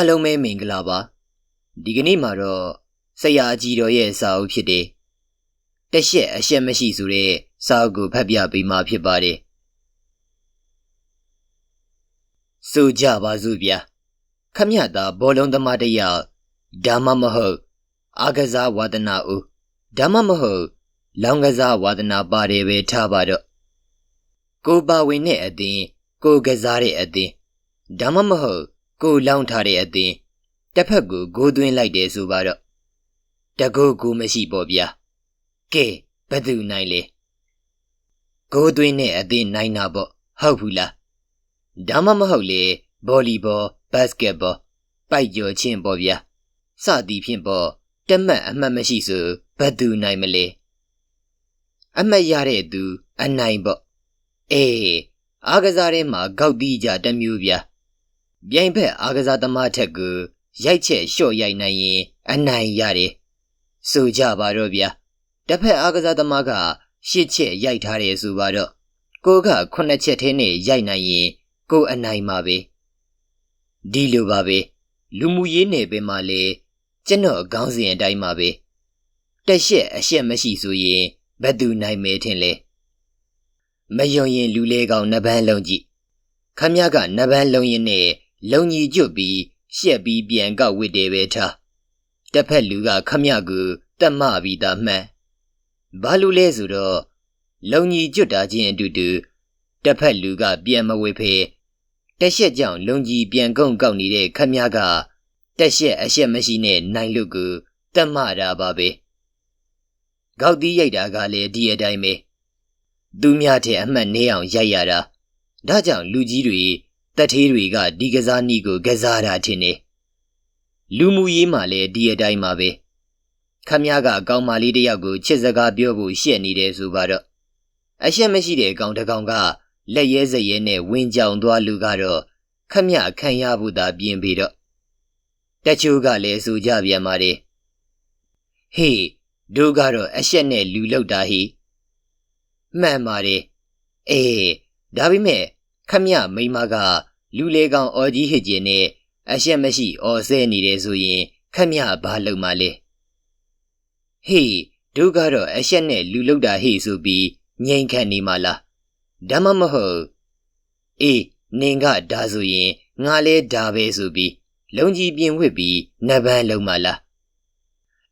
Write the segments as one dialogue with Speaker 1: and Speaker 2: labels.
Speaker 1: အားလုံးပဲမင်္ဂလာပါဒီကနေ့မှာတော့ဆရာကြီးတော်ရဲ့စာအုပ်ဖြစ်တယ်တက်ရှက်အရှက်မရှိဆိုတဲ့စာအုပ်ကိုဖတ်ပြပေးမှာဖြစ်ပါတယ်ဆိုကြပါစို့ဗျာခမရတာဘောလုံးသမားတစ်ယောက်ဒါမှမဟုတ်အာကစားဝါဒနာဦးဒါမှမဟုတ်လောင်ကစားဝါဒနာပါတယ်ပဲထားပါတော့ကိုပါဝင်တဲ့အသင်းကိုကစားတဲ့အသင်းဒါမှမဟုတ် ကိုလောင်းထားတဲ့အသင်းတစ်ဖက်ကိုဂိုးသွင်းလိုက်တယ်ဆိုပါတော့တကူကူမရှိပေါ့ဗျာကဲဘယ်သူနိုင်လဲဂိုးသွင်းတဲ့အသင်းနိုင်တာပေါ့ဟုတ်ဘူးလားဒါမှမဟုတ်လေဗော်လီဘောဘတ်စကက်ဘောပိုက်ကျော်ချင်းပေါ့ဗျာစသည်ဖြင့်ပေါ့တက်မှတ်အမှတ်မရှိဆိုဘယ်သူနိုင်မလဲအမှတ်ရတဲ့သူ အနိုင်ပေါ့အေးအားကစားထဲမှာဂေါက်တီးကြတစ်မျိုးဗျာ ပြိုင်ဖက်အားကစားသမားထက်ကိုရိုက်ချက်လျှော့ရိုက်နိုင်ရင် အနိုင်ရတယ်ဆိုကြပါတော့ဗျာတစ်ဖက်အားကစားသမားကရှစ်ချက်ရိုက်ထားတယ်ဆိုပါတော့ကိုကခုနှစ်ချက်ထဲနဲ့ရိုက်နိုင်ရင် ကိုအနိုင်ပါပဲဒီလိုပါပဲလူမှုရေးနယ်ပင်မှာလေကျွန်တော်ခေါင်းစဉ်အတိုင်းပါပဲတက်ရှက်အရှက်မရှိဆိုရင်ဘယ်သူနိုင်မဲထင်လဲမယုံရင်လူလေကောင်နှစ်ပန်းလုံးကြည့်ခမရကနှစ်ပန်းလုံးရင်နဲ့ လုံကြီးကျွတ်ပြီးရှက်ပြီးပြန်ကောက်ဝစ်တယ်ပဲထားတစ်ဖက်လူကခမရကိုတတ်မှပြီးသားမှန်ဘာလို့လဲဆိုတော့လုံကြီးကျွတ်တာချင်းအတူတူတစ်ဖက်လူကပြန်မဝေဖေတက်ရှက်ကြောင့်လုံကြီးပြန်ကုန်းကောက်နေတဲ့ခမရကတက်ရှက်အရှက်မရှိနဲ့နိုင်လို့ကိုတတ်မှတာပါပဲဂေါက်တီးရိုက်တာကလည်းဒီအတိုင်းပဲသူများတဲ့အမှတ်နေအောင်ရိုက်ရတာဒါကြောင့်လူကြီးတွေ တက်သေးတွေကဒီကစားနည်းကို ကစားတာထင်တယ်လူမှုရေးမှာလည်းဒီအတိုင်းပါပဲခမည်းကကောင်မလေးတယောက်ကိုချစ်စကားပြောဖို့ရှက်နေတယ်ဆိုပါတော့အရှက်မရှိတဲ့ကောင်တစ်ကောင်ကလက်ရဲစရဲနဲ့ဝင်းကြောင်သွားလူကတော့ခမည်းခံရဖို့သာပြင်ပြီးတော့တချို့ကလည်းဆိုကြပြန်ပါတယ်ဟေးတို့ကတော့အရှက်နဲ့လူလောက်တာဟိမှန်ပါတယ်အေးဒါပေမဲ့ ခမရမိမကလူလေကောင်အော်ကြီးဟစ်ကျင်နဲ့အရှက်မရှိအော်ဆဲနေတယ်ဆိုရင်ခမရဘာလုပ်မှလဲဟေးတို့ကတော့အရှက်နဲ့လူလောက်တာဟိဆိုပြီးငြိမ်ခံနေမှလားဒါမှမဟုတ်အေးနင်ကဒါဆိုရင်ငါလဲဒါပဲဆိုပြီးလုံကြီးပြင်ဝစ်ပြီးနဗန်းလုံးမှလား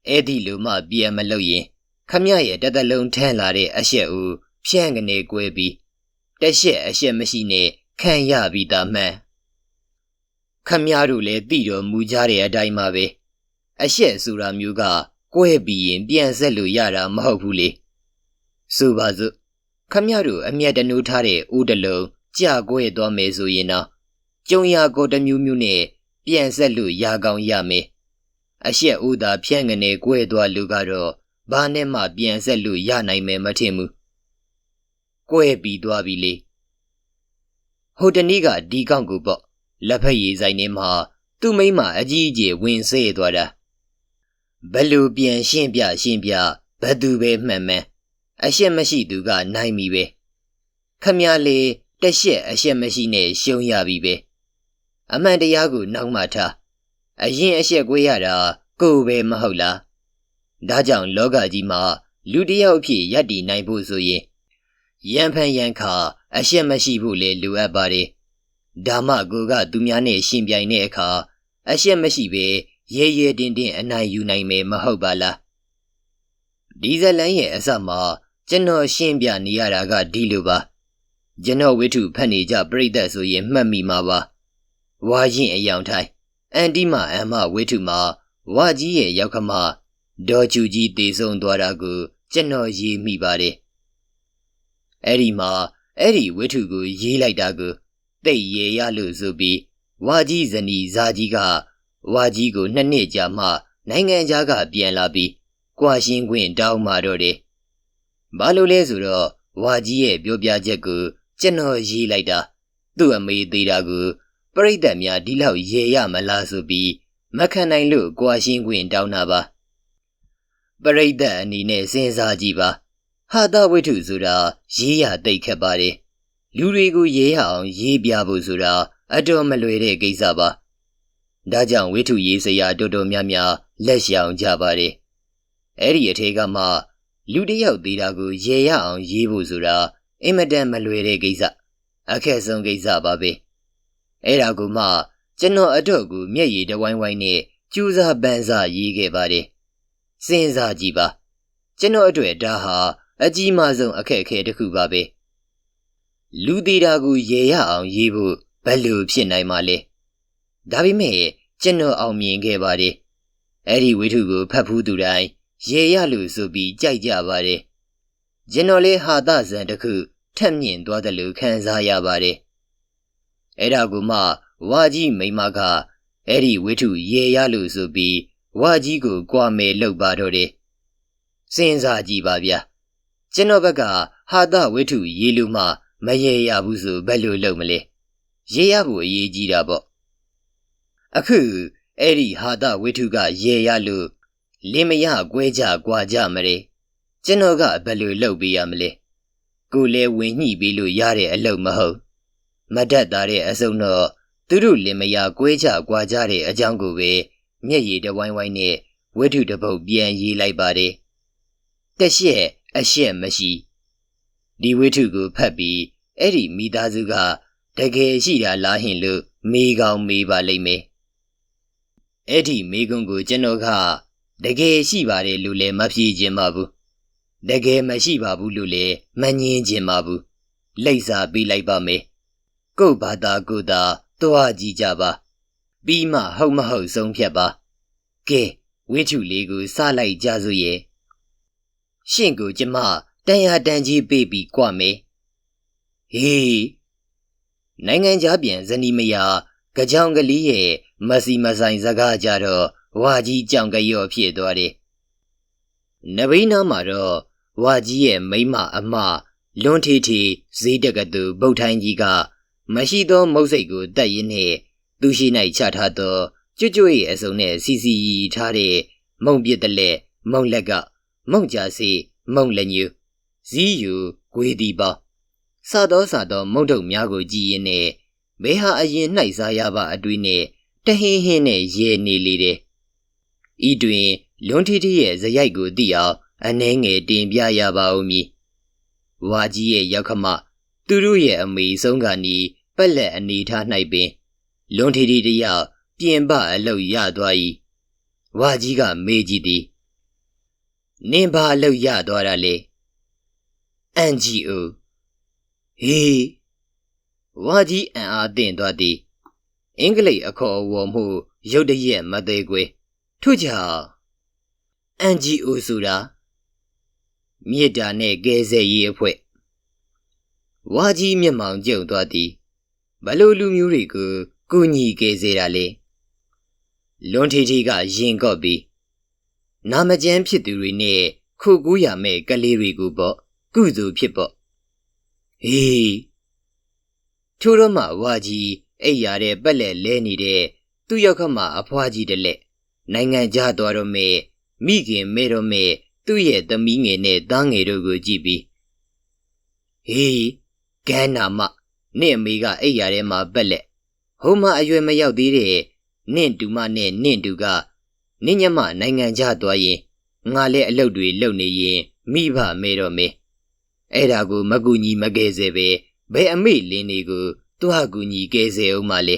Speaker 1: အဲ့ဒီလိုမှပြန်မလို့ရင်ခမရရဲ့တသက်လုံးထမ်းလာတဲ့အရှက်ဦးဖြန့်ကနေကွဲပြီး တက်ရှက်အရှက်မရှိနဲ့ခံရပြီးသားမှန်ခမရတို့လည်းသိတော်မူကြတဲ့အတိုင်းပါပဲအရှက်ဆိုတာမျိုးကကွဲပြီးရင်ပြန်ဆက်လို့ရတာမဟုတ်ဘူးလေဆိုပါစို့ခမရတို့အမျက်တနိုးထားတဲ့ဦးတလုံးကြာကွဲသွားမယ်ဆိုရင်တော့ကျုံရကိုတမျိုးမျိုးနဲ့ပြန်ဆက်လို့ရကောင်းရမယ်အရှက်ဦးသာဖြန့်ငနေကွဲသွားလူကတော့ဘာနဲ့မှပြန်ဆက်လို့ရနိုင်မယ်မထင်ဘူး ကွဲပြီးသွားပြီလေဟိုတနေ့ကဒီကောင့်ကိုပေါ့လက်ဖက်ရည်ဆိုင်ထဲမှာသူ့မိမအကြီးအကျယ်ဝင်ဆဲသွားတာဘလူပြန်ရှင်းပြရှင်းပြဘသူပဲမှန်မှန်အရှက်မရှိသူကနိုင်ပြီပဲခမရလေတက်ရှက်အရှက်မရှိနဲ့ရှုံးရပြီပဲအမှန်တရားကိုနောက်မှထားအရင်အရှက်ကွေးရတာကိုယ်ပဲမဟုတ်လားဒါကြောင့်လောကကြီးမှာလူတစ်ယောက်ဖြစ်ယက်တည်နိုင်ဖို့ဆိုရင် ရန်ဖန်ရန်ခါအရှက်မရှိဖို့လေလိုအပ်ပါတယ်ဒါမှကိုကသူများနဲ့ရှင်ပြိုင်တဲ့အခါအရှက်မရှိပဲရဲရဲတင်းတင်းအနိုင်ယူနိုင်မယ်မဟုတ်ပါလားဒီဇလန်ရဲ့အစမှာကျွန်တော်ရှင်းပြနေရတာကဒီလိုပါကျွန်တော်ဝိထုဖတ်နေကြပြိတ္တဆိုရင်မှတ်မိမှာပါဝါရင်အယောင်ထိုင်အန်တီမအမဝိထုမှာဝါကြီးရဲ့ရောက်ခမဒေါ်ချူကြီးတည်ဆုံသွားတာကိုကျွန်တော်ရေးမိပါတယ် အဲ့ဒီမှာအဲ့ဒီဝိထုကိုရေးလိုက်တာကိုတိတ်ရေရလို့ဆိုပြီးဝါကြီးဇနီးဇာကြီးကဝါကြီးကိုနှစ်နှစ်ကြာမှနိုင်ငံခြားကပြန်လာပြီးကြွာရှင်းခွင့်တောင်းมาတော့တယ်။ဘာလို့လဲဆိုတော့ဝါကြီးရဲ့ပြောပြချက်ကိုကျွန်တော်ရေးလိုက်တာသူ့အမေသေးတာကိုပရိသတ်များဒီလောက်ရေရမလားဆိုပြီးမခံနိုင်လို့ကြွာရှင်းခွင့်တောင်းတာပါ။ပရိသတ်အနေနဲ့စဉ်းစားကြည့်ပါ။ ဟာတာဝိထုဆိုတာရေးရတိတ်ခက်ပါတယ်။လူတွေကိုရေးရအောင်ရေးပြဖို့ဆိုတာအတော်မလွယ်တဲ့ကိစ္စပါ။ဒါကြောင့်ဝိထုရေးစရာတော်တော်များများလက်ရှောင်ကြပါတယ်အဲ့ဒီအထေကမှလူတစ်ယောက်သေးတာကိုရေရအောင်ရေးဖို့ဆိုတာအင်မတန်မလွယ်တဲ့ကိစ္စအခက်ဆုံးကိစ္စပါပဲအဲ့ဒါကိုမှကျွန်တော်အတော့ကိုမျက်ရည်တဝိုင်းဝိုင်းနဲ့ကျူးစာပန်းစာရေးခဲ့ပါတယ်စဉ်းစားကြည့်ပါကျွန်တော်အတွက်ဒါဟာ အကြီးမားဆုံးအခက်အခဲတစ်ခုပါပဲလူသေးတာကိုရေရအောင်ရေးဖို့ဘယ်လိုဖြစ်နိုင်မှာလဲဒါပေမဲ့ကျွန်တော်အောင်မြင်ခဲ့ပါတယ်အဲ့ဒီဝိထုကိုဖတ်ဖူးသူတိုင်းရေရလို့ဆိုပြီးကြိုက်ကြပါတယ်ကျွန်တော်လေးဟာသဇံတစ်ခုထက်မြင့်သွားတယ်လို့ခံစားရပါတယ်အဲ့ဒါကိုမှဝါကြီးမိမကအဲ့ဒီဝိထုရေရလို့ဆိုပြီးဝါကြီးကိုကြွားမယ်လောက်ပါတော့တယ်စဉ်းစားကြည့်ပါဗျာ ကျွန်တော်ဘက်ကဟာသဝိထုရေလူမှမရေရဘူးဆိုဘယ်လိုလုပ်မလဲရေရဖို့အရေးကြီးတာပေါ့အခုအဲ့ဒီဟာသဝိထုကရေရလို့လင်မရကွဲကြကွာကြမလဲကျွန်တော်ကဘယ်လိုလုပ်ပေးရမလဲကိုလဲဝင်ညှိပေးလို့ရတဲ့အလုပ်မဟုတ်မတတ်တာတဲ့အစုံတော့သူတို့လင်မယားကွဲကြကွာကြတဲ့အကြောင်းကိုပဲမျက်ရည်တဝိုင်းဝိုင်းနဲ့ဝိထုတစ်ပုတ်ပြန်ရေးလိုက်ပါတယ်။တက်ရှက် အရှက်မရှိဒီဝိထုကိုဖတ်ပြီးအဲ့ဒီမိသားစုကတကယ်ရှိတာလားဟင်လို့မေးကောင်းမေးပါလိမ့်မယ်။အဲ့ဒီမေးခွန်းကိုကျွန်တော်ကတကယ်ရှိပါတယ်လို့လည်းမဖြေခြင်းပါဘူး။တကယ်မရှိပါဘူးလို့လည်းမငင်းခြင်းပါဘူး။လိပ်စာပေးလိုက်ပါမယ်။ကို့ဘာသာကိုသာသွားကြည့်ကြပါပြီးမှဟုတ်မဟုတ်ဆုံးဖြတ်ပါကဲဝိထုလေးကိုစလိုက်ကြစို့ရဲ့ ရှင့်ကိုကျမတန်ရတန်ကြီးပေးပြီးကြွမယ်ဟေးနိုင်ငံခြားပြန်ဇနီးမယာကြောင်ကလေးရဲ့မစီမဆိုင်စကားကြတော့ဝါကြီးကြောင်ကြော့ဖြစ်သွားတယ်နဘိနာမှာတော့ဝါကြီးရဲ့မိမအမလွန်ထီထီဈေးတက်ကတူဗုတ်ထိုင်းကြီးကမရှိသောမုတ်စိတ်ကိုတက်ရင်းနှင့်သူရှိ၌ချထားသောကျွတ်ကျွတ်၏အစုံနှင့်စီစီထားတဲ့မုံပြစ်တလက်မုံလက်က မုံကြစီမုံလက်ညူဇီးယူဂွေဒီပါစသောစသောမုံထုတ်များကိုကြည်ရင်နဲ့ဘဲဟာအရင်နှိုက်စားရပါအတွေ့နဲ့တဟင်းဟင်းနဲ့ရဲနေလေတယ်ဤတွင်လွန်ထီထီရဲ့ဇရိုက်ကိုသိအောင်အနှဲငယ်တင်ပြရပါဦးမည်ဝါကြီးရဲ့ရောက်ခမသူတို့ရဲ့အမေဆုံးကနီးပက်လက်အနေထား၌ပင် လွန်ထီထီတယောက်ပြင်ပအလုတ်ရသွား၏ဝါကြီးကမေးကြည့်သည် နင်ဘာအလုတ်ရသွားတာလဲအန်ဂျီအိုဟေးဝါကြီးအံ့အားသင့်သွားသည်အင်္ဂလိပ်အခေါ်အဝေါ်မှုရုတ်တရက်မသေးကွယ်ထို့ကြောင့်အန်ဂျီအိုဆိုတာမြေတာနဲ့ကဲဆယ်ရေးအဖွဲ့ဝါကြီးမျက်မှောင်ကျုံသွားသည်ဘလို့လူမျိုးတွေကိုကူညီခဲ့စေတာလေလွန်ထီထီကရင်ကော့ပြီး နာမကျန်းဖြစ်သူတွေနဲ့ခုကူးရမဲ့ကလေးတွေကိုပေါ့ကုစုဖြစ်ပေါ့ဟေးထိုတော့မှဝါကြီးအိပ်ရတဲ့ပက်လက်လဲနေတဲ့သူ့ရောက်ခမအဖွားကြီးတလက်နိုင်ငံခြားသွားတော့မဲ့မိခင်မဲတော့မဲ့သူ့ရဲ့သမီးငယ်နဲ့သားငယ်တို့ကိုကြည့်ပြီးဟေးကန်းနာမနင့်အမေကအိပ်ရာထဲမှာပက်လက်ဟိုမှအရွယ်မရောက်သေးတဲ့နင့်တူမနဲ့နင့်တူက နင့်ညမနိုင်ငံခြားသွားရင်ငါလည်းအလုပ်တွေလုပ်နေရင်မိဘမဲတော့မေအဲ့ဒါကိုမကူညီမကယ်စေပဲဘယ်အမေလင်းနေကိုသူဟာကူညီကယ်စေအောင်မလဲ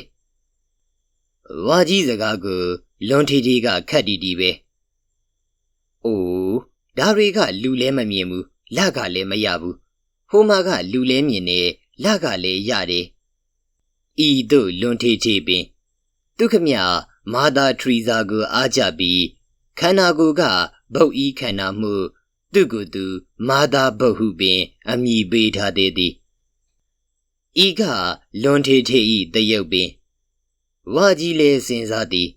Speaker 1: ဝါကြီးစကားကိုလွန်ထီထီကခတ်တီတီပဲအိုးဒါတွေကလူလဲမမြင်ဘူးလကလည်းမရဘူးဟိုမှာကလူလဲမြင်နေလကလည်းရတယ်ဤသို့လွန်ထေထေပင်သူခမ မာသာထရီဇာကိုအားကြပြီးခန္ဓာကိုယ်ကဗုတ်ဤခန္ဓာမှု သူကိုယ်သူ မာသာဗုတ်ဟုပင် အမိပေးထားသေးသည်ဤကလွန်ထေထေဤတယုတ်ပင်ဝါကြီးလေစဉ်းစားသည်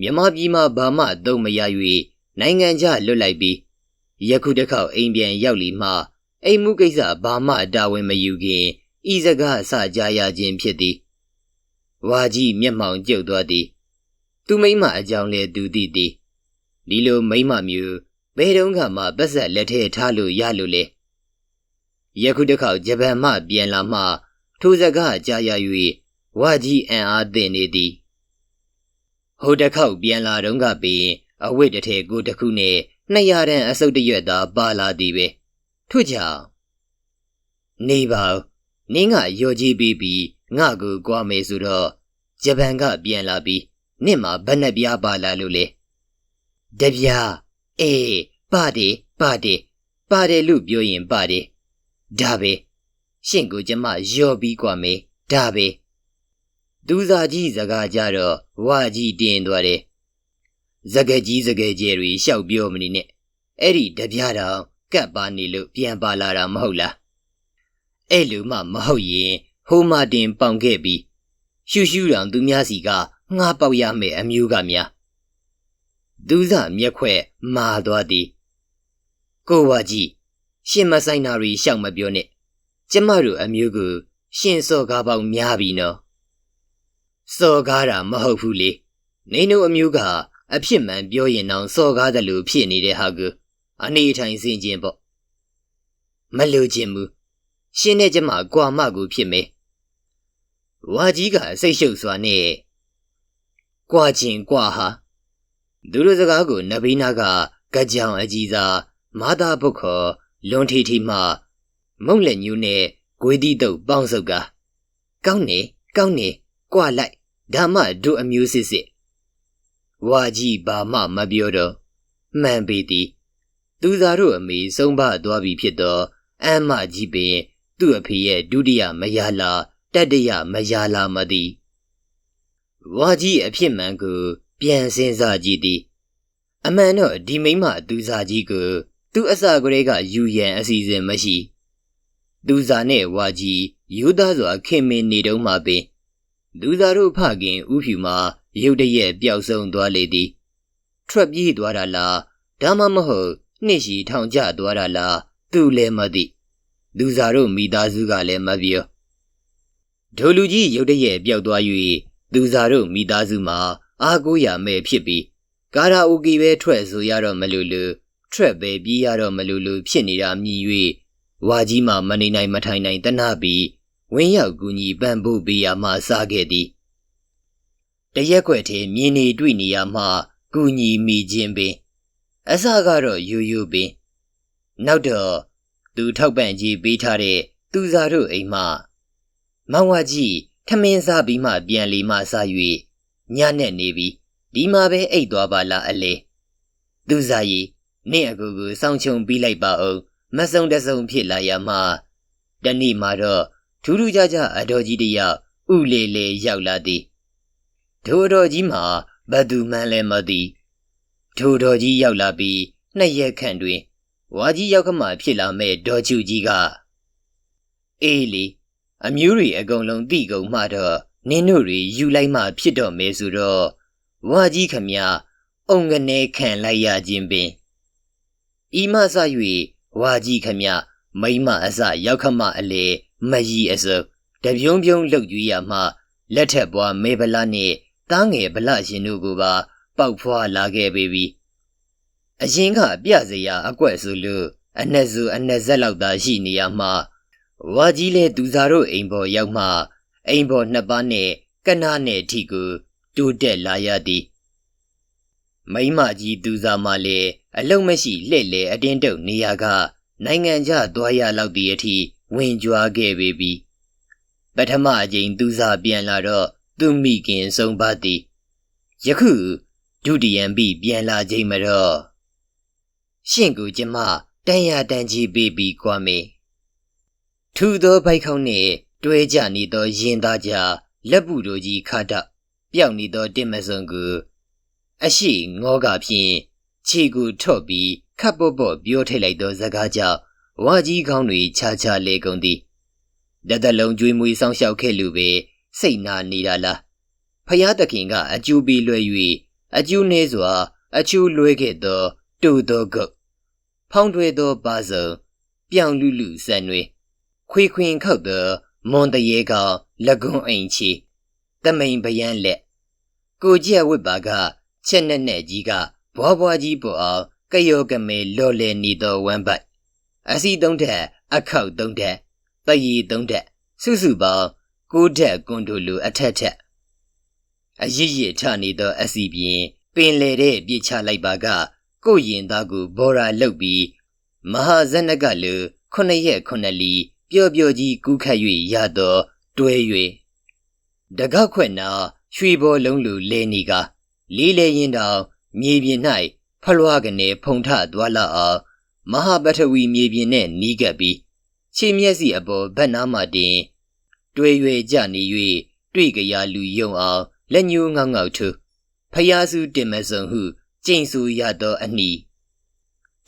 Speaker 1: မြမပြည်မှာဘာမှသုံးမရ၍နိုင်ငံခြားလွတ်လိုက်ပြီးယခုတစ်ခေါက်အိမ်ပြန်ရောက်လီမှအိမ်မှုကိစ္စဘာမှတာဝန်မယူခင်ဤစကားအစကြားရခြင်းဖြစ်သည်ဝါကြီးမျက်မှောင်ကျုပ်သွားသည် သူမိမအကြောင်းလဲသူသိသည်ဒီလိုမိမမျိုးဘယ်တုန်းကမှပတ်ဆက်လက်ထဲထားလို့ရလို့လေယခုတစ်ခေါက်ဂျပန်မှပြန်လာမှထိုစကားကြားရ၍ဝါကြီးအံ့အားသင့်နေသည်ဟိုတစ်ခေါက်ပြန်လာတော့ကပင်အဝိတ်တစ်ထည်ကိုတစ်ခုနဲ့နှစ်ရတန်းအစုပ်တရွက်သာပါလာသည်ပဲထို့ကြောင့်နေပါဦးနင်းကရော်ကြီးပြီးပြီးငါကိုကြွားမယ်ဆိုတော့ဂျပန်ကပြန်လာပြီး နင့်မှာဘယ်နှပြားပါလာလို့လဲတပြားအေးပါတယ်ပါတယ်ပါတယ်လို့ပြောရင်ပါတယ်ဒါပဲရှင့်ကိုကျမရော်ပြီးกว่าမေးဒါပဲသူစာကြီးစကားကြတော့ဝါကြီးတင်းသွားတယ်စကကြီးစကကျယ်တွေရှောက်ပြောမနေနဲ့အဲ့ဒီတပြားတောင်ကပ်ပါနေလို့ပြန်ပါလာတာမဟုတ်လားအဲ့လိုမှမဟုတ်ရင်ဟိုမာတင်ပေါင်ခဲ့ပြီးရှူရှူတောင်သူများစီက ငှားပေါက်ရမယ်အမျိုးကများသူစားမျက်ခွဲမာသွားသည်ကိုဝါကြီးရှင်မဆိုင်နာရီရှောက်မပြောနဲ့ကျမတို့အမျိုးကိုရှင်စော်ကားပေါင်းများပြီနော်စော်ကားတာမဟုတ်ဘူးလေနေတို့အမျိုးကအဖြစ်မှန်ပြောရင်တော့စော်ကားတယ်လို့ဖြစ်နေတဲ့ဟာကအနေထိုင်စင်ခြင်းပေါ့မလို့ခြင်းဘူးရှင်နဲ့ကျမကွာမကိုဖြစ်မယ်ဝါကြီးကစိတ်ရှုပ်စွာနဲ့ ကွာခြင်းကွာဟာသူတို့စကားကိုနဗီနာကကြောင်အကြီးစားမာတာဘုခောလွန်ထီထီမှမုံလက်ညူးနဲ့ဂွေးတိတုပ်ပေါင်းစုပ်ကကောင်းနေကောင်းနေကွာလိုက်ဒါမှတို့အမျိုးစစ်စစ်ဝါကြီးဘာမှမပြောတော့မှန်ပေသည်သူသားတို့အမေဆုံးပါသွားပြီဖြစ်တော့အမ်းမကြီးပင် သူ့အဖေရဲ့ဒုတိယမယားလာတတိယမယားလာမသည် ဝါကြီးအဖြစ်မှန်ကို ပြန်စင်းစားကြည့်သည်အမှန်တော့ဒီမိမသူစားကြီးကိုသူအစကလေးကယူရန်အစီအစဉ်မရှိသူစားနဲ့ဝါကြီးယူသားစွာခင်မင်နေတုံးမှပင်လူသားတို့ဖခင်ဥဖြူမှာရုတ်တရက်ပျောက်ဆုံးသွားလေသည်ထွက်ပြေးသွားတာလားဒါမှမဟုတ်နှစ်ရှည်ထောင်ကျသွားတာလားသူလည်းမသိလူစားတို့မိသားစုကလည်းမပြောဒိုလူကြီးရုတ်တရက်ပျောက်သွား၍ သူစားတို့မိသားစုမှာအားကိုးရမဲ့ဖြစ်ပြီးကာရာအိုကေပဲထွက်ဆိုရတော့မလို့လို့ထွက်ပဲပြေးရတော့မလို့လို့ဖြစ်နေတာမြည်၍ဝါကြီးမှမနေနိုင်မထိုင်နိုင်တနာပြီးဝင်းရောက်ကူညီပံ့ပိုးပေးရမှစားခဲ့သည်တရက်ွက်ထဲမြင်းနေတွေ့နေရမှကူညီမိခြင်းပင် အစကတော့ယူယူပင်နောက်တော့သူထောက်ပံ့ကြီးပေးထားတဲ့သူစားတို့အိမ်မှမောင်ဝါကြီး ထမင်းစားပြီးမှပြန်လီမှစား၍ညနဲ့နေပြီးဒီမှာပဲအိတ်သွားပါလားအလေသူစားကြီးနင့်အကူကိုစောင့်ချုံပြီးလိုက်ပါအောင်မဆုံတဆုံဖြစ်လာရမှတနေ့မှာတော့ထူးထူးခြားခြားအတော်ကြီးတယောက်ဥလေလေရောက်လာသည်ဒိုတော်ကြီးမှာဘသူမှန်းလဲမသိဒိုတော်ကြီးရောက်လာပြီးနှစ်ရက်ခန့်တွင်ဝါကြီးရောက်ခမှဖြစ်လာမဲ့ဒေါ်ချူကြီးကအေးလေ အမျိုးတွေအကုန်လုံးတိကုန်မှတော့နင်းတို့တွေယူလိုက်မှဖြစ်တော့မယ်ဆိုတော့ဝါကြီးခမအုံကနေခံလိုက်ရခြင်းပင်ဤမဆ၍ဝါကြီးခမမိမအစရောက်ခမအလေမကြီးအစုပ်တပြုံးပြုံးလှုပ်ကြွေးရမှလက်ထက်ပွားမေဗလာနှင့်တားငယ်ဗလရှင်တို့ကိုပါပေါက်ဖွာလာခဲ့ပေပြီအရင်ကပြစရာအကွက်ဆိုလို့အနှက်စုအနှက်ဆက်လောက်သာရှိနေရမှ ဝါကြီးလေသူစားတို့အိမ်ပေါ်ရောက်မှအိမ်ပေါ်နှစ်ပါးနဲ့ကနာနဲ့အထိကိုတိုးတက်လာရသည်မိမကြီးသူစားမှလည်းအလုံးမရှိလှဲ့လေအတင်းတုပ်နေရာကနိုင်ငံခြားသွားရလောက်သည့်အထိဝင်ကြွားခဲ့ပေပြီပထမအကြိမ်သူစားပြန်လာတော့သူမိခင်ဆုံးပါသည်ယခုဒုတိယံပြီပြန်လာချိန်မတော့ရှင့်ကိုကျမတန်ရတန်ကြီးပေးပြီးကွာမေ ထူသောဘိုက်ခေါင်းနှင့်တွဲကြနေသောရင်သားကြလက်ပူတို့ကြီးခါတော့ပျောက်နေသောတင်မစုံကိုအရှိငေါကဖြင့်ခြေကိုထော့ပြီးခပ်ပေါ့ပေါ့ပြောထိတ်လိုက်သောစကားကြောင့်ဝါကြီးကောင်းတွေခြားခြားလေကုန်သည်တသက်လုံးကြွေးမွေးဆောင်ရှောက်ခဲ့လူပဲစိတ်နာနေတာလားဖျားသခင်ကအကျူပြီးလွှဲ၍အကျူနေစွာ အကျူလွှဲခဲ့သောတူသောကုတ်ဖောင်းထွေသောပါစုံပြောင်လူလူဆန်တွေ ခွေခွင်ခောက်သောမွန်တရေကောင်လကွန်အိမ်ချီတမိန်ပယံလက်ကိုကြက်ဝစ်ပါကချက်နဲ့နဲ့ကြီးကဘွားဘွားကြီးပေါ်အောင်ကယောကမေလော်လေနေသောဝမ်းပိုက်အစီသုံးထက်အခောက်သုံးထက်တရီသုံးထက်စုစုပေါင်းကိုးထက်ကွန်တို့လူအထက်ထက်အရစ်ရစ်ထနေသောအစီပြင်ပင်လေတဲ့ပြစ်ချလိုက်ပါကကို့ရင်သားကိုဘော်ရာလုတ်ပြီးမဟာဇနကလူခုနှစ်ရက်ခုနှစ်လီ ပျော်ပျော်ကြီးကူးခတ်၍ရသောတွဲ၍တကောက်ခွက်နာရွှေဘောလုံးလူလဲနေကလေးလဲရင်တောင်မြေပြင်၌ဖလွားကနေဖုန်ထသွားလာအောင်မဟာပထဝီမြေပြင်နဲ့နီးကပ်ပြီးခြေမျက်စိအပေါ်ဗတ်နားမှတင်တွဲရွယ်ကြနေ၍တွေ့ကြရလူယုံအောင်လက်ညှိုးငေါငေါထူဖျားစုတင်မစုံဟုကျိန်ဆူရသောအနီ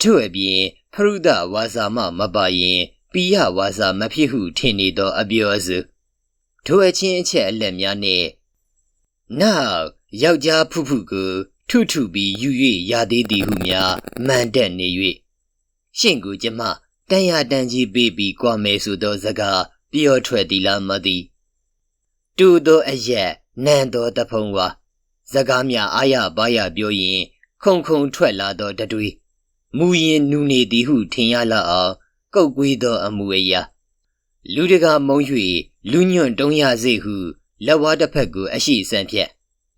Speaker 1: ထို့အပြင်ဖရုဒဝါစာမမပါရင် ပိယဝါစာမဖြစ်ဟုထင်နေသောအပြောစုထိုအချင်းအချက်အလက်များနှင့်နောက်ယောက်ျားဖုဖုကိုထုထုပြီးယူ၍ရသေးသည်ဟုများမှန်တက်နေ၍ရှင့်ကိုကျမတန်ရတန်ကြီးပေးပြီးကြွမယ်ဆိုသောစကားပြောထွက်သည်လားမသိတူသောအရက်နန်းသောတဖုံဝါစကားများအာရပါရပြောရင်ခုံခုံထွက်လာသောတတွေမူရင်နူနေသည်ဟုထင်ရလောက်အောင် ကုတ်ကွေးသောအမှုအရာလူတကာမုံ၍လူညွန့်တုံးရစေဟုလက်ဝါးတစ်ဖက်ကိုအရှိဆန်းဖြက်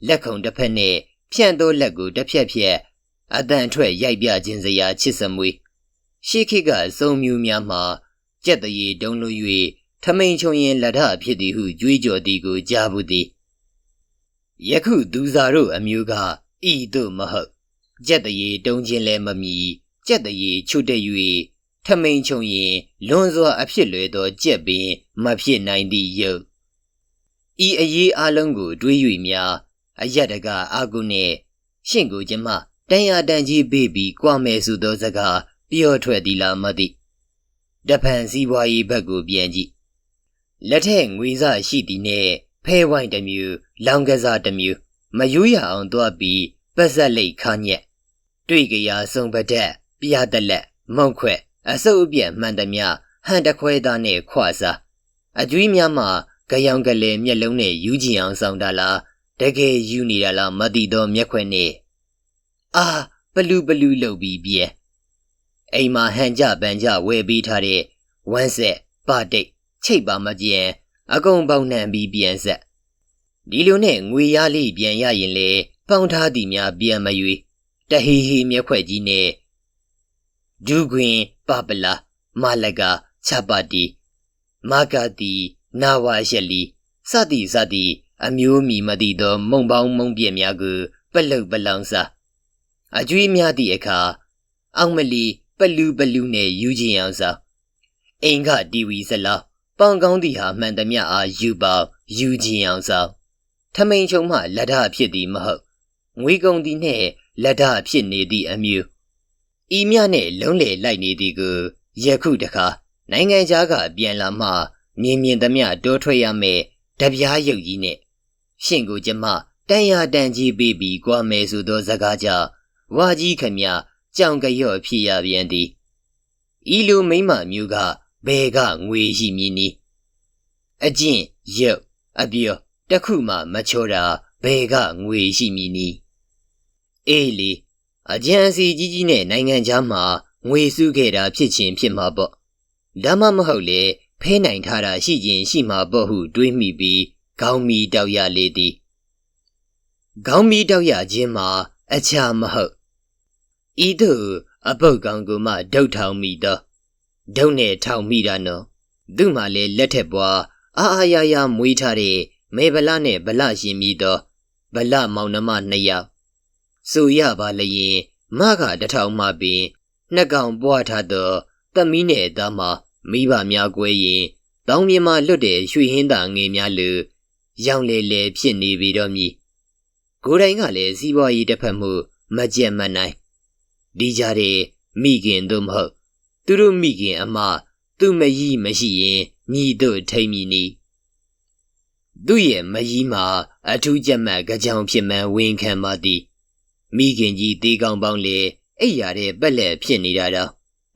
Speaker 1: လက်ခုံတစ်ဖက်နှင့်ဖြန့်သောလက်ကိုတစ်ဖြက်ဖြက်အတန်ထွက်ရိုက်ပြခြင်းစရာချစ်စမွေရှေးခေတ်ကစုံမြူများမှာကြက်တရေတုံးလို့၍ထမိန်ချုံရင်လက်ထဖြစ်သည်ဟုကြွေးကြော်သည်ကိုကြားဘူးသည်ယခုသူစာတို့အမျိုးကဤသို့မဟုတ်ကြက်တရေတုံးခြင်းလည်းမမီကြက်တရေချွတ်တဲ့၍ ထမိန်ချုံရင်လွန်စွာအဖြစ်လွယ်သောကြက်ပင်မဖြစ်နိုင်သည့်ယုတ်ဤအရေးအလုံးကိုတွေး၍များအယက်တကအာကုနှင့်ရှင့်ကိုကျမတန်ရတန်ကြီးပေးပြီးကြွမယ်ဆိုသောစကားပြောထွက်သည်လားမသိတဖန်စည်းပွားရေးဘက်ကိုပြန်ကြည့်လက်ထက်ငွေစရှိသည်နှင့်ဖဲဝိုင်းတစ်မျိုးလောင်ကစားတစ်မျိုးမယိုးရအောင်သွားပြီးပတ်ဆက်လိတ်ခါညက်တွေ့ကြရာစုံပဒက်ပြားတလက်မုံခွဲ့ အစုပ်အပြက်မှန်သမျှဟန်တခွဲသားနဲ့ခွစားအကျွေးများမှာကြောင်ကလေးမျက်လုံးနဲ့ယူကြည့်အောင်ဆောင်တာလားတကယ်ယူနေတာလားမသိတော့မျက်ခွက်နဲ့အာပလူပလူလှုပ်ပြီးပြဲအိမ်မှာဟန်ကြပန်ကြဝယ်ပေးထားတဲ့ဝမ်းဆက်ပါတိတ်ချိတ်ပါမကျန်အကုန်ပေါင်းနှံပြီးပြန်ဆက်ဒီလိုနဲ့ငွေရလေးပြန်ရရင်လေပေါင်းထားသည်များပြန်မရွေတဟီဟီမျက်ခွက်ကြီးနဲ့ ဒူးခွင်ပပလာမာလကချပါတီမာကာတီနာဝါရှက်လီစသည်စသည်အမျိုးမီမသိသောမုံပေါင်းမုံပြက်များကိုပလုတ်ပလောင်စားအကျွေးများသည့်အခါအောင်မလီပလူပလူနဲ့ယူကြည်အောင်စားအိမ်ကတီဝီစလားပေါင်ကောင်းသည်ဟာမှန်သမျှအားယူပေါယူကြည်အောင်စားထမိန်ချုံမှလက်ဓဖြစ်သည်မဟုတ်ငွေကုန်သည်နှင့်လက်ဓဖြစ်နေသည့်အမျိုး ဤမြနဲ့လုံးလေလိုက်နေသည်ကိုယခုတခါနိုင်ငံခြားကပြန်လာမှမြင်မြင်သမျှတိုးထွက်ရမယ်တပြားရုပ်ကြီးနဲ့ရှင့်ကိုကျမတန်ရတန်ကြီးပေးပြီးကြွားမယ်ဆိုသောစကားကြောင့်ဝါကြီးခမကြောင်ကြော့ဖြစ်ရပြန်သည်ဤလိုမိမမျိုးကဘယ်ကငွေရှိမည်နီအကျင့်ရုပ်အပြောတခုမှမချောတာဘယ်ကငွေရှိမည်နီအေးလေ အကြံစီကြီးကြီးနဲ့နိုင်ငံခြားမှာငွေစုခဲ့တာဖြစ်ချင်းဖြစ်မှာပေါ့ဒါမှမဟုတ်လေဖဲနိုင်ထားတာရှိခြင်းရှိမှာပေါ့ဟုတွေးမိပြီးခေါင်းမီတောက်ရလေသည်ခေါင်းမီတောက်ရခြင်းမှာအချာမဟုတ်ဤသို့အပုတ်ကောင်ကမှဒုတ်ထောင်မိသောဒုတ်နဲ့ထောင်မိတာနော်သူ့မှာလေလက်ထက်ပွားအာအာရရမွေးထားတဲ့မေဗလာနဲ့ဗလရှင်မိသောဗလမောင်နှမနှစ်ယောက် ဆိုရပါလျင်မကတထောင်မှပင်နှစ်ကောင်ပွားထားသောသမီးနဲ့သားမှာမိဘများကွဲရင်တောင်းမြင်မှလွတ်တဲ့ရွှေဟင်းသာငယ်များလူရောင်လေလေဖြစ်နေပြီတော့မြည်ကိုယ်တိုင်ကလည်းစီးပွားရေးတစ်ဖက်မှုမကြက်မနိုင်ဒီကြတဲ့မိခင်တို့မဟုတ် သူတို့မိခင်အမသူမကြီးမရှိရင်ညီတို့ထိမ့်မီနီသူ့ရဲ့မကြီးမှာအထူးကြက်မှတ်ကြောင်ဖြစ်မှန်ဝင်ခံပါသည် မိခင်ကြီးတေးကောင်းပေါင်းလေအိပ်ရတဲ့ပက်လက်ဖြစ်နေတာတော့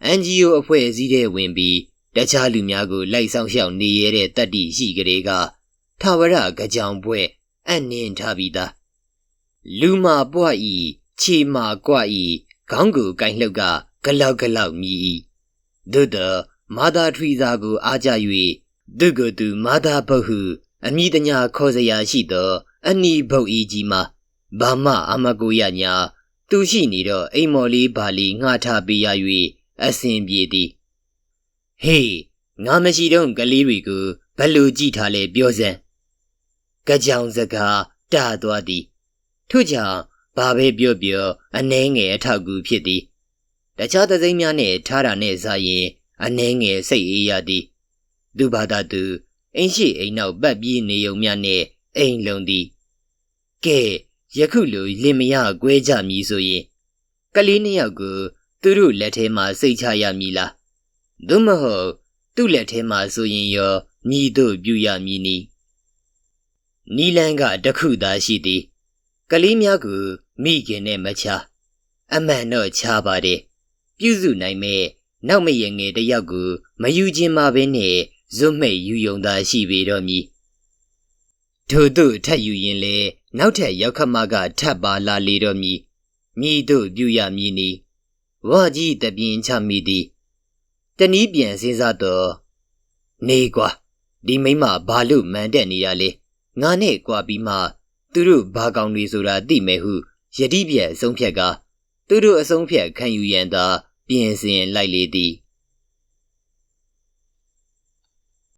Speaker 1: အန်ဂျီယိုအဖွဲ့အစည်းတဲ့ဝင်ပြီးတခြားလူများကိုလိုက်ဆောင်ရှောက်နေရတဲ့တတ္တိရှိကလေးကထာဝရကြောင်ပွဲအံ့နင်းထားပြီးသားလူမာပွားဤခြေမာကွာဤခေါင်းကိုကင်လှုပ်ကဂလောက်ဂလောက်မြည်၏သို့သောမာသာထွီစာကိုအားကြ၍သူကသူမာသာဘုတ်ဟုအမိတညာခေါ်စရာရှိသောအနီးဘုတ်ဤကြီးမှာ ဘာမှအမကိုရညာသူရှိနေတော့အိမ်မော်လေးဘာလီငှားထားပေးရ၍အဆင်ပြေသည်ဟေးငါမရှိတော့ကလေးတွေကိုဘယ်လိုကြည့်ထားလဲပြောစမ်းကြောင်စကားတာသွားသည်ထို့ကြောင့်ဘာပဲပြောပြောအနှဲငယ်အထောက်အကူဖြစ်သည်တခြားသစိမ်းများနဲ့ထားတာနဲ့စားရင်အနှဲငယ်စိတ်အေးရသည်သူဘာသာသူအင်းရှိအိမ်နောက်ပတ်ပြီးနေုံများနဲ့အိမ်လုံးသည်ကဲ ယခုလိုလင်မယားကွဲကြမည်ဆိုရင်ကလေးနှစ်ယောက်ကိုသူတို့လက်ထဲမှာစိတ်ချရမည်လားသို့မဟုတ်သူ့လက်ထဲမှာဆိုရင်ရောညီတို့ပြုရမည်နီနီလန်ကတခုသာရှိသည်ကလေးများကိုမိခင်နဲ့မချအမှန်တော့ချပါတယ်ပြုစုနိုင်မဲ့နောက်မရငယ်တယောက်ကိုမယူခြင်းမဘဲနဲ့ဇွတ်မိတ်ယူယုံသာရှိပေတော့မည် ထို့သို့ထပ်ယူရင်လေနောက်ထပ်ရောက်ခမကထပ်ပါလာလေတော့မည်မိတို့ပြုရမည်နီဝါကြီးတပြင်းချမိသည်တနည်းပြန်စဉ်းစားတော့နေကွာဒီမိမဘာလို့မန်တက်နေရလဲငါနဲ့ကွာပြီးမှသူတို့ဘာကောင်တွေဆိုတာသိမယ်ဟုယတိပြက်အဆုံးဖြက်ကသူတို့အဆုံးဖြတ်ခံယူရန်သာပြင်ဆင်လိုက်လေသည်